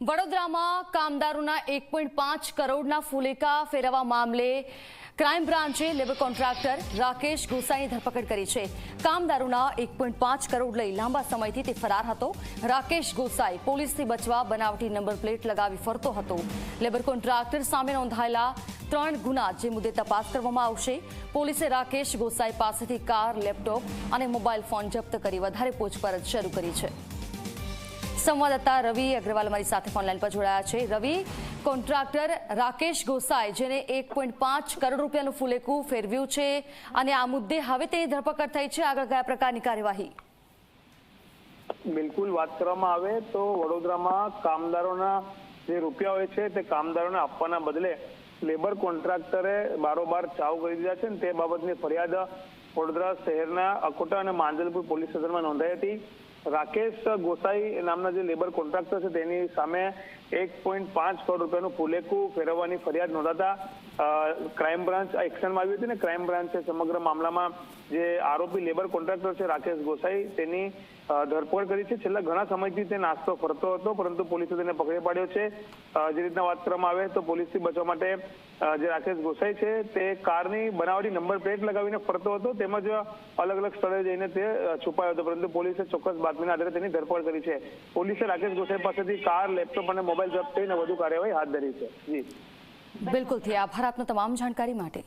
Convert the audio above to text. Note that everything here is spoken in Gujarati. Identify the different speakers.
Speaker 1: વડોદરામાં કામદારોના એક પોઈન્ટ પાંચ કરોડના ફુલેકા ફેરવવા મામલે ક્રાઇમ બ્રાન્ચે લેબર કોન્ટ્રાક્ટર રાકેશ ગોસાઈની ધરપકડ કરી છે. કામદારોના એક પોઈન્ટ પાંચ કરોડ લઈ લાંબા સમયથી તે ફરાર હતો. રાકેશ ગોસાઈ પોલીસથી બચવા બનાવટી નંબર પ્લેટ લગાવી ફરતો હતો. લેબર કોન્ટ્રાક્ટર સામે નોંધાયેલા ત્રણ ગુના જે મુદ્દે તપાસ કરવામાં આવશે. પોલીસે રાકેશ ગોસાઈ પાસેથી કાર, લેપટોપ અને મોબાઈલ ફોન જપ્ત કરી વધારે પૂછપરછ શરૂ કરી છે. સંવાદદાતા રવિ અગ્રવાલ અમારી સાથે ફોનલાઈન પર જોડાયા છે. રવિ કોન્ટ્રાક્ટર રાકેશ ગોસાઈ, જેને એક કરોડ રૂપિયાનું ફુલેકું ફેરવ્યું છે અને આ મુદ્દે હવે તેની ધરપકડ થઈ છે. આગળ કયા પ્રકારની કાર્યવાહી?
Speaker 2: બિલકુલ વાત કરવામાં આવે તો વડોદરામાં કામદારોના જે રૂપિયા હોય છે તે કામદારોને આપવાના બદલે લેબર કોન્ટ્રાક્ટરે બારોબાર ચાવ કરી દીધા છે ને તે બાબતની ફરિયાદ વડોદરા શહેરના અકોટા અને માંજલપુર પોલીસ સ્ટેશનમાં નોંધાઈ હતી. રાકેશ ગોસાઈ નામના જે લેબર કોન્ટ્રાક્ટર છે, તેની સામે એક પોઈન્ટ પાંચ કરોડ રૂપિયાનું ફુલેકું ફેરવવાની ફરિયાદ નોંધાતા ક્રાઇમ બ્રાન્ચ એક્શનમાં આવી હતી ને ક્રાઇમ બ્રાન્ચે સમગ્ર મામલામાં જે આરોપી લેબર કોન્ટ્રાક્ટર છે, રાકેશ ગોસાઈ, તેની ધરપકડ કરી છે. છેલ્લા ઘણા સમયથી તે નાસ્તો ફરતો હતો, પરંતુ પોલીસે તેને પકડી પાડ્યો છે. જે રીતના વાત કરવામાં આવે તો પોલીસથી બચવા માટે જે રાકેશ ગોસાઈ છે, તે કારની બનાવટી નંબર પ્લેટ લગાવીને ફરતો હતો. તેમજ અલગ અલગ સ્થળે જઈને તે છુપાયો હતો, પરંતુ પોલીસે ચોક્કસ બાતમીના આધારે તેની ધરપકડ કરી છે. પોલીસે રાકેશ ગોસાઈ પાસેથી કાર, લેપટોપ અને મોબાઈલ જપ્ત કરીને વધુ કાર્યવાહી હાથ ધરી છે. જી.
Speaker 1: બિલકુલથી આભાર આપનો તમામ જાણકારી માટે.